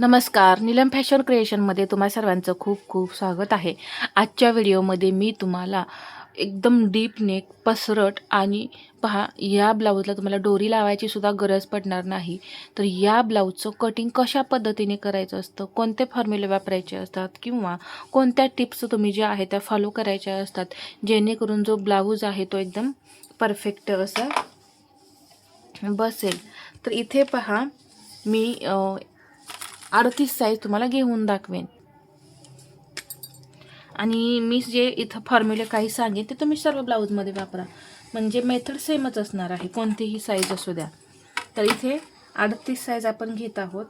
नमस्कार नीलम फॅशन क्रिएशनमध्ये तुम्हा सर्वांचं खूप खूप स्वागत आहे. आजच्या व्हिडिओमध्ये मी तुम्हाला एकदम डीप नेक पसरट आणि पहा या ब्लाऊजला तुम्हाला डोरी लावायची सुद्धा गरज पडणार नाही. तर या ब्लाऊजचं कटिंग कशा पद्धतीने करायचं असतं कोणते फॉर्म्युले वापरायचे असतात किंवा कोणत्या टिप्स तुम्ही ज्या आहेत त्या फॉलो करायच्या असतात जेणेकरून जो ब्लाऊज आहे तो एकदम परफेक्ट असा बसेल. तर इथे पहा मी अडतीस साईज तुम्हाला घेऊन दाखवेन. आणि मी जे इथं फॉर्म्युले काही सांगेन ते तुम्ही सर्व ब्लाऊजमध्ये वापरा. म्हणजे मेथड सेमच असणार आहे कोणतीही साईज असू द्या. तर इथे अडतीस साईज आपण घेत आहोत.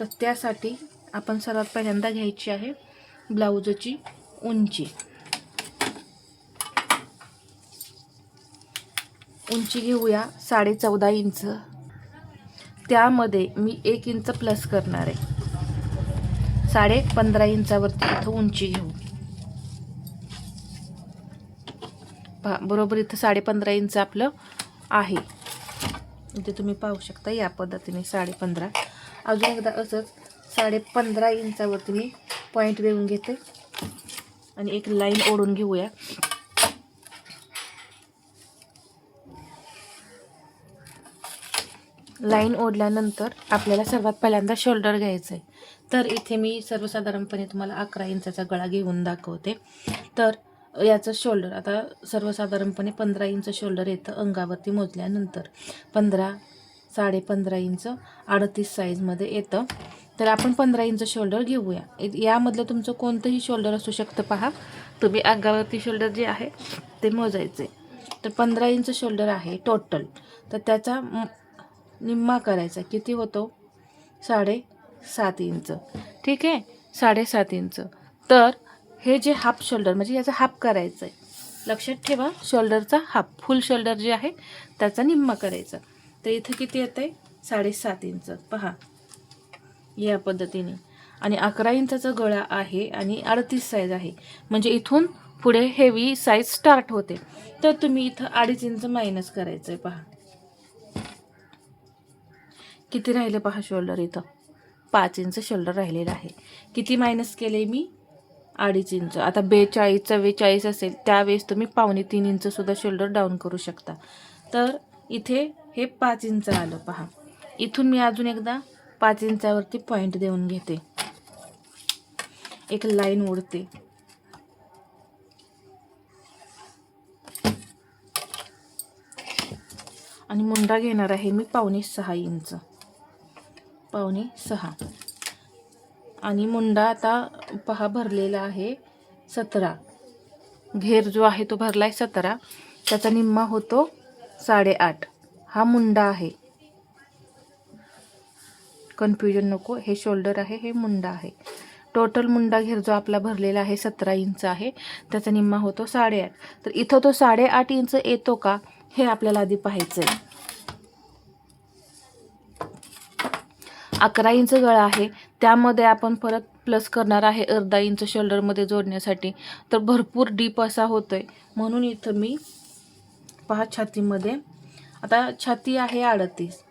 तर त्यासाठी आपण सर्वात पहिल्यांदा घ्यायची आहे ब्लाऊजची उंची. उंची घेऊया साडे चौदा इंच. त्यामध्ये मी एक इंच प्लस करणार आहे. साडे पंधरा इंचावरती इथं उंची घेऊ. पहा बरोबर इथं साडे पंधरा इंच आपलं आहे. इथे तुम्ही पाहू शकता या पद्धतीने साडे पंधरा अजून एकदा असंच साडे पंधरा इंचावरती मी पॉईंट देऊन घेते. आणि एक लाईन ओढून घेऊया. लाईन ओढल्यानंतर आपल्याला सर्वात पहिल्यांदा शोल्डर घ्यायचं आहे तर इथे मी सर्वसाधारणपणे तुम्हाला अकरा इंचाचा गळा घेऊन दाखवते. तर याचं शोल्डर आता सर्वसाधारणपणे पंधरा इंच शोल्डर येतं अंगावरती मोजल्यानंतर. पंधरा साडे पंधरा इंच अडतीस साईजमध्ये येतं. तर आपण पंधरा इंच शोल्डर घेऊया. यामधलं तुमचं कोणतंही शोल्डर असू शकतं पहा. तुम्ही अंगावरती शोल्डर जे आहे ते मोजायचे. तर पंधरा इंच शोल्डर आहे टोटल तर त्याचा निम्मा करायचा. किती होतो? साडे सात इंच. ठीक आहे? साडेसात इंच. तर हे जे हाफ शोल्डर म्हणजे याचा हाफ करायचं आहे लक्षात ठेवा शोल्डरचा हाफ फुल शोल्डर जे आहे त्याचा निम्मा करायचा. तर इथं किती येतं आहे साडेसात इंच. पहा. या पद्धतीने. आणि अकरा इंचाचा गळा आहे आणि अडतीस साईज आहे. म्हणजे इथून पुढे हेवी साईज स्टार्ट होते. तर तुम्ही इथं अडीच इंच मायनस करायचं आहे पहा. किती राहिले पहा शोल्डर इथं? पाच इंच शोल्डर राहिलेलं आहे. किती मायनस केले मी? अडीच इंच. आता बेचाळीस चव्वेचाळीस असेल त्यावेळेस तुम्ही पावणे तीन इंचसुद्धा शोल्डर डाऊन करू शकता. तर इथे हे पाच इंच आलं पहा. इथून मी अजून एकदा पाच इंचावरती पॉईंट देऊन घेते. एक लाईन ओढते. आणि मुंडा घेणार आहे मी पावणे सहा इंच. पावणे सहा. आणि मुंडा आता पहा भरलेला आहे सतरा. घेर जो आहे तो भरला आहे सतरा. त्याचा निम्मा होतो साडेआठ. हा मुंडा आहे. कन्फ्युजन नको हे शोल्डर आहे हे मुंडा आहे. टोटल मुंडा घेर जो आपला भरलेला आहे सतरा इंच आहे त्याचा निम्मा होतो साडेआठ. तर इथं तो साडेआठ इंच येतो का? हे आपल्याला आधी पाहायचं आहे अकरा इंच गळा आहे. त्यामध्ये आपण परत प्लस करणार आहे अर्धा इंच शोल्डरमध्ये जोडण्यासाठी. तर भरपूर डीप असा होतोय. म्हणून इथं मी पहा छातीमध्ये. आता छाती आहे अडतीस.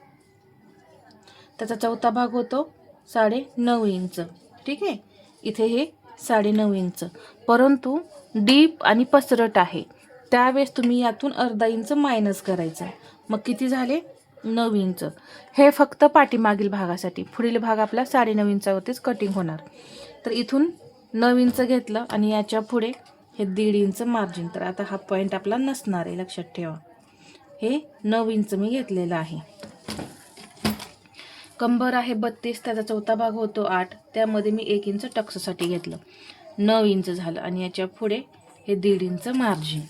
त्याचा चौथा भाग होतो साडे नऊ इंच. ठीक आहे? इथे हे साडे नऊ इंच. परंतु डीप आणि पसरट आहे. त्यावेळेस तुम्ही यातून अर्धा इंच मायनस करायचं. मग किती झाले? नऊ इंच हे फक्त पाठीमागील भागासाठी. पुढील भाग आपला साडेनऊ इंचावरतीच कटिंग होणार. तर इथून नऊ इंच घेतलं आणि याच्यापुढे हे दीड इंच मार्जिन तर आता हा पॉईंट आपला नसणार आहे लक्षात ठेवा. हे नऊ इंच मी घेतलेलं आहे. कंबर आहे बत्तीस त्याचा चौथा भाग होतो आठ. त्यामध्ये मी एक इंच टक्ससाठी घेतलं. नऊ इंच झालं आणि याच्यापुढे हे दीड इंच मार्जिन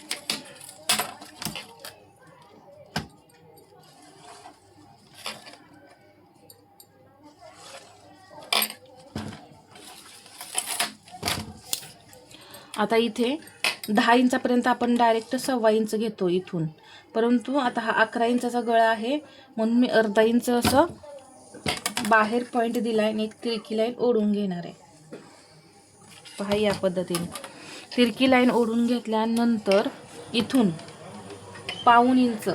आता इथे दहा इंचापर्यंत आपण डायरेक्ट सव्वा इंच घेतो इथून. परंतु आता हा अकरा इंचाचा गळा आहे म्हणून मी अर्धा इंच असं बाहेर पॉईंट दिला आहे आणि एक तिरकी लाईन ओढून घेणार आहे. पहा या पद्धतीने. तिरकी लाईन ओढून घेतल्यानंतर इथून पाऊन इंच.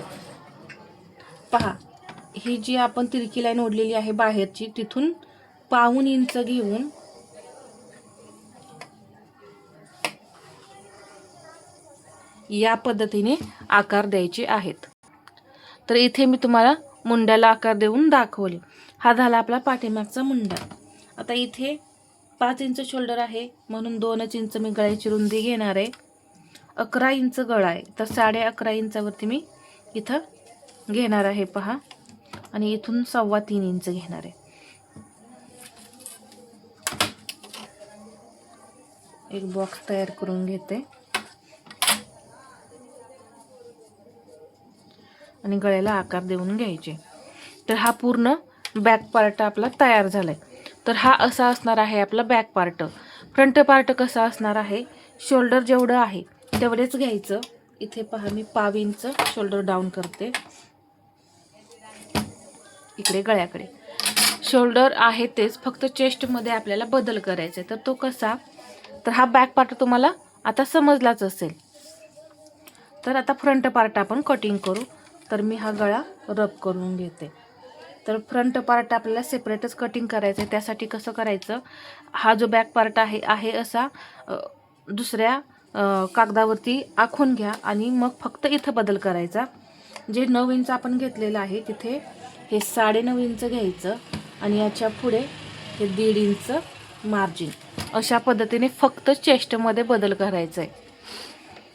पहा ही जी आपण तिरकी लाईन ओढलेली आहे बाहेरची तिथून पाऊन इंच घेऊन या पद्धतीने आकार द्यायचे आहेत. तर इथे मी तुम्हाला मुंड्याला आकार देऊन दाखवले. हा झाला आपला पाठीमागचा मुंडा. आता इथे पाच इंच शोल्डर आहे. म्हणून दोनच इंच मी गळ्याची रुंदी घेणार आहे. अकरा इंच गळा आहे. तर साडे अकरा इंचावरती मी इथं घेणार आहे पहा. आणि इथून सव्वा तीन इंच घेणार आहे. एक बॉक्स तयार करून घेते. आणि गळ्याला आकार देऊन घ्यायचे. तर हा पूर्ण बॅक पार्ट आपला तयार झाला आहे तर हा असा असणार आहे आपला बॅक पार्ट फ्रंट पार्ट कसा असणार आहे? शोल्डर जेवढं आहे तेवढेच घ्यायचं. इथे पहा मी पाव इंच शोल्डर डाऊन करते. इकडे गळ्याकडे. शोल्डर आहे तेच फक्त चेस्टमध्ये आपल्याला बदल करायचा आहे तर तो कसा? तर हा बॅक पार्ट तुम्हाला आता समजलाच असेल. तर आता फ्रंट पार्ट आपण कटिंग करू. तर मी हा गळा रब करून घेते. तर फ्रंट पार्ट आपल्याला सेपरेटच कटिंग करायचं आहे त्यासाठी कसं करायचं? हा जो बॅक पार्ट आहे आहे असा दुसऱ्या कागदावरती आखून घ्या आणि मग फक्त इथं बदल करायचा. जे नऊ इंच आपण घेतलेलं आहे तिथे हे साडेनऊ इंच घ्यायचं आणि याच्यापुढे हे दीड इंच मार्जिन अशा पद्धतीने फक्त चेस्टमध्ये बदल करायचा आहे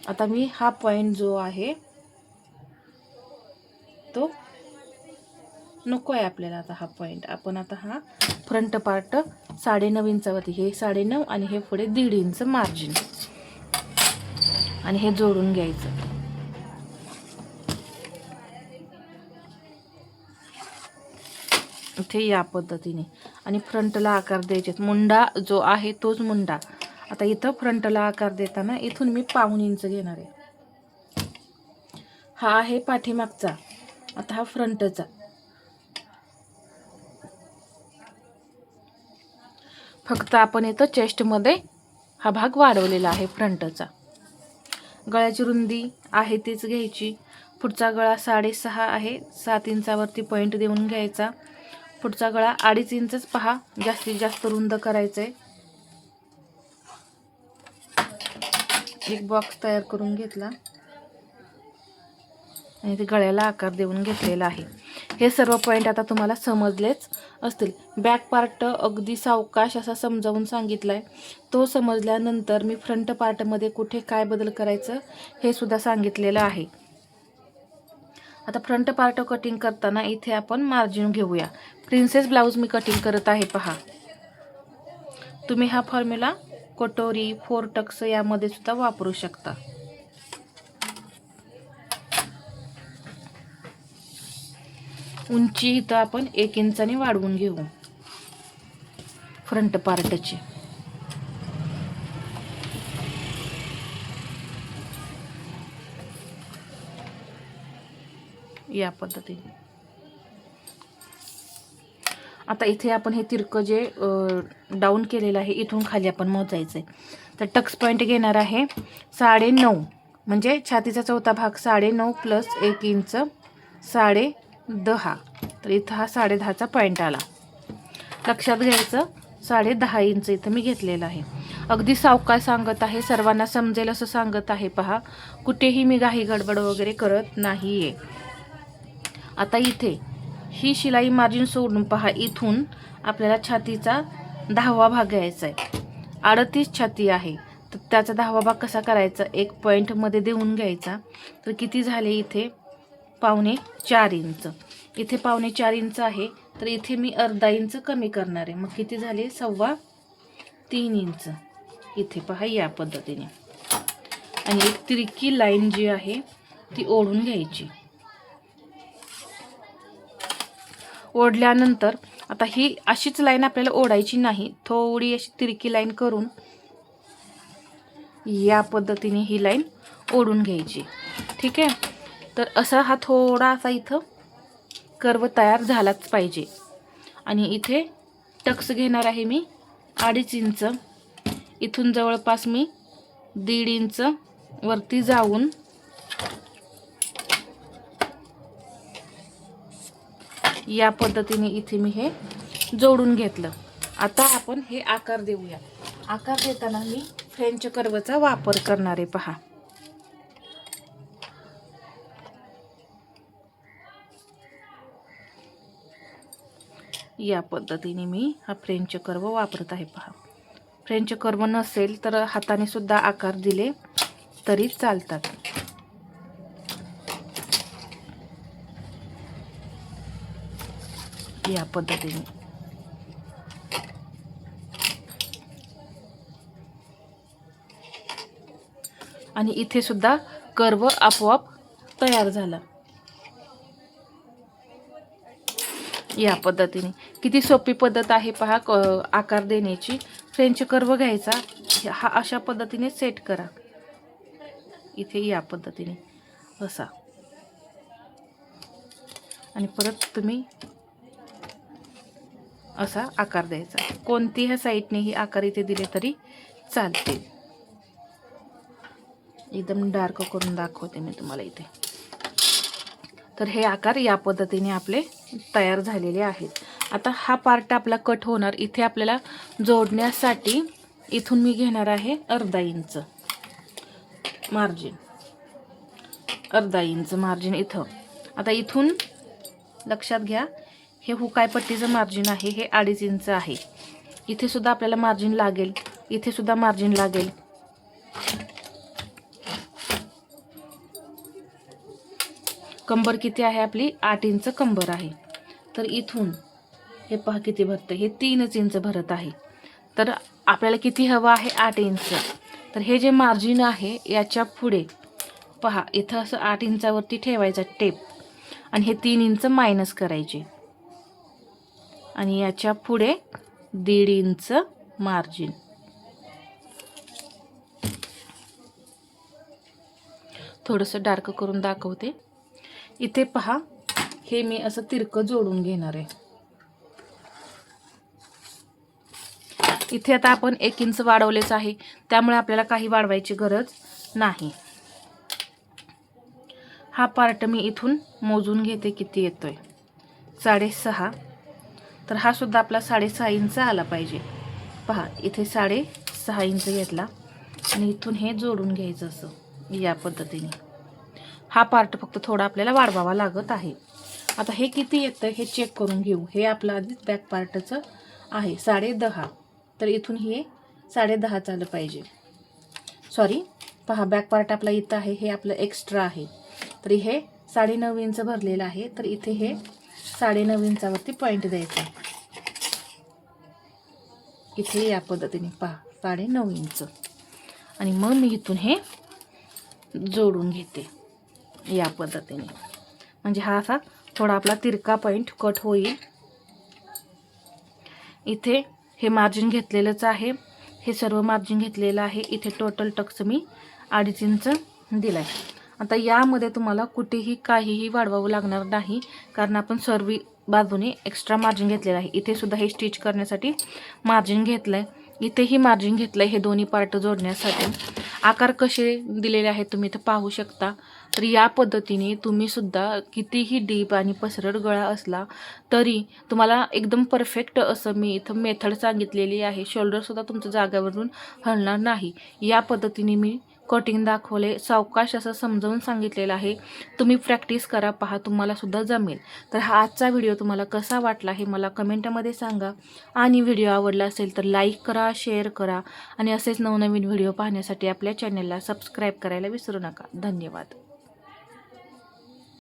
आता मी हा पॉईंट जो आहे तो. नको आहे आपल्याला आता हा पॉईंट आपण आता हा फ्रंट पार्ट साडेनऊ इंचावरती हे साडेनऊ आणि हे पुढे दीड इंच मार्जिन आणि हे जोडून घ्यायचं. इथे या पद्धतीने. आणि फ्रंटला आकार द्यायचे मुंडा जो आहे तोच मुंडा. आता इथं फ्रंटला आकार देताना इथून मी पाऊन इंच घेणार आहे. हा आहे पाठीमागचा. आता हा फ्रंटचा. फक्त आपण इथं चेस्टमध्ये हा भाग वाढवलेला आहे फ्रंटचा. गळ्याची रुंदी आहे तीच घ्यायची. पुढचा गळा साडेसहा आहे. सात इंचावरती पॉईंट देऊन घ्यायचा. पुढचा गळा अडीच इंचच पहा. जास्तीत जास्त रुंद करायचं आहे एक बॉक्स तयार करून घेतला. आणि ते गळ्याला आकार देऊन घेतलेला आहे. हे सर्व पॉईंट आता तुम्हाला समजलेच असतील. बॅक पार्ट अगदी सावकाश असा समजावून सांगितला आहे तो समजल्यानंतर मी फ्रंट पार्टमध्ये कुठे काय बदल करायचं हे सुद्धा सांगितलेलं आहे. आता फ्रंट पार्ट कटिंग करताना इथे आपण मार्जिन घेऊया. प्रिन्सेस ब्लाऊज मी कटिंग करत आहे पहा. तुम्ही हा फॉर्म्युला कटोरी फोर टक्स यामध्ये सुद्धा वापरू शकता. उंची इथं आपण एक इंचाने वाढवून घेऊ. फ्रंट पार्टची या पद्धतीने. आता इथे आपण हे तिरकं जे डाऊन केलेलं आहे इथून खाली आपण मोजायचं आहे तर टक्स पॉईंट घेणार आहे साडे नऊ म्हणजे छातीचा चौथा भाग साडे नऊ प्लस एक इंच साडे दहा तर इथं हा साडेदहाचा पॉईंट आला. लक्षात घ्यायचं साडे दहा इंच इथं मी घेतलेलं आहे. अगदी सावकाळ सांगत आहे सर्वांना समजेल असं सांगत आहे पहा. कुठेही मी घाई गडबड वगैरे करत नाही आहे आता इथे ही शिलाई मार्जिन सोडून पहा इथून आपल्याला छातीचा दहावा भाग घ्यायचा आहे अडतीस छाती आहे. तर त्याचा दहावा भाग कसा करायचा? एक पॉईंटमध्ये देऊन घ्यायचा. तर किती झाले इथे? पावणे चार इंच. इथे पावणे चार इंच आहे. तर इथे मी अर्धा इंच कमी करणार आहे. मग किती झाले? सव्वा तीन इंच. इथे पहा या पद्धतीने. आणि एक तिरकी लाईन जी आहे ती ओढून घ्यायची. ओढल्यानंतर आता ही अशीच लाईन आपल्याला ओढायची नाही. थोडी अशी तिरकी लाईन करून या पद्धतीने ही लाईन ओढून घ्यायची. ठीक आहे? तर असा हा थोडा असा इथं कर्व तयार झालाच पाहिजे. आणि इथे टक्स घेणार आहे मी अडीच इंच. इथून जवळपास मी दीड इंच वरती जाऊन या पद्धतीने इथे मी हे जोडून घेतलं. आता आपण हे आकार देऊया. आकार देताना मी फ्रेंच कर्वचा वापर करणार आहे पहा. या पद्धतीने मी हा फ्रेंच कर्व वापरत आहे पहा. फ्रेंच कर्व नसेल तर हाताने सुद्धा आकार दिले तरी चालतात. या पद्धतीने. आणि इथे सुद्धा कर्व आपोआप तयार झाला. या पद्धतीने. किती सोपी पद्धत आहे पहा क आकार देण्याची. फ्रेंच कर्व घ्यायचा. हा अशा पद्धतीने सेट करा. इथे या पद्धतीने. असा. आणि परत तुम्ही असा आकार द्यायचा. कोणत्याही साईडनेही आकार इथे दिले तरी चालतील. एकदम डार्क करून दाखवते मी तुम्हाला इथे. तर हे आकार या पद्धतीने आपले तयार झालेले आहेत. आता हा पार्ट आपला कट होणार. इथे आपल्याला जोडण्यासाठी इथून मी घेणार आहे अर्धा इंच मार्जिन अर्धा इंच मार्जिन इथं. आता इथून लक्षात घ्या हे हुकायपट्टीचं मार्जिन आहे हे अडीच इंच आहे. इथे सुद्धा आपल्याला मार्जिन लागेल. इथे सुद्धा मार्जिन लागेल. कंबर किती आहे आपली? आठ इंच कंबर आहे. तर इथून हे पहा किती भरतं. हे तीनच इंच भरत आहे. तर आपल्याला किती हवं आहे? आठ इंच. तर हे जे मार्जिन आहे याच्यापुढे पहा इथं असं आठ इंचावरती ठेवायचा टेप आणि हे तीन इंच मायनस करायचे. आणि याच्यापुढे दीड इंच मार्जिन थोडंसं डार्क करून दाखवते. इथे पहा हे मी असं तिरकं जोडून घेणार आहे. इथे आता आपण एक इंच वाढवलेच आहे. त्यामुळे आपल्याला काही वाढवायची गरज नाही. हा पार्ट मी इथून मोजून घेते किती येतोय. साडेसहा. तर हा सुद्धा आपला साडेसहा इंच आला पाहिजे. पहा इथे साडेसहा इंच घेतला. आणि इथून हे जोडून घ्यायचं असं या पद्धतीने. हा पार्ट फक्त थोडा आपल्याला वाढवावा लागत आहे. आता हे किती येतं हे चेक करून घेऊ. हे आपलं आधीच बॅक पार्टचं आहे. साडे दहा. तर इथून हे साडे दहा आलं पाहिजे. सॉरी पहा बॅक पार्ट आपला इथं आहे. हे आपलं एक्स्ट्रा आहे. तर हे साडेनऊ इंच भरलेलं आहे. तर इथे हे साडेनऊ इंचावरती पॉईंट द्यायचा इथे या पद्धतीने पहा साडेनऊ इंच. आणि मग मी इथून हे जोडून घेते. या पद्धतीने. म्हणजे हा असा थोडा आपला तिरका पॉईंट कट होईल. इथे हे मार्जिन घेतलेलंच आहे. हे सर्व मार्जिन घेतलेलं आहे. इथे टोटल टक्स मी अडीच इंच दिला आहे आता यामध्ये तुम्हाला कुठेही काहीही वाढवावं लागणार नाही कारण आपण सर्व बाजूने एक्स्ट्रा मार्जिन घेतलेलं आहे. इथे सुद्धा हे स्टिच करण्यासाठी मार्जिन घेतलं आहे इथेही मार्जिन घेतलं आहे हे दोन्ही पार्ट जोडण्यासाठी. आकार कसे दिलेले आहेत तुम्ही इथं पाहू शकता. तर या पद्धतीने तुम्ही सुद्धा कितीही डीप आणि पसरट गळा असला तरी तुम्हाला एकदम परफेक्ट असं मी इथं मेथड सांगितलेली आहे. शोल्डरसुद्धा तुमच्या जागेवरून हलणार नाही. या पद्धतीने मी कटिंग दाखवले सावकाश असं समजावून सांगितलेलं आहे. तुम्ही प्रॅक्टिस करा पहा तुम्हालासुद्धा जमेल. तर हा आजचा व्हिडिओ तुम्हाला कसा वाटला हे मला कमेंटमध्ये सांगा. आणि व्हिडिओ आवडला असेल तर लाईक करा शेअर करा. आणि असेच नवनवीन व्हिडिओ पाहण्यासाठी आपल्या चॅनलला सबस्क्राईब करायला विसरू नका. धन्यवाद.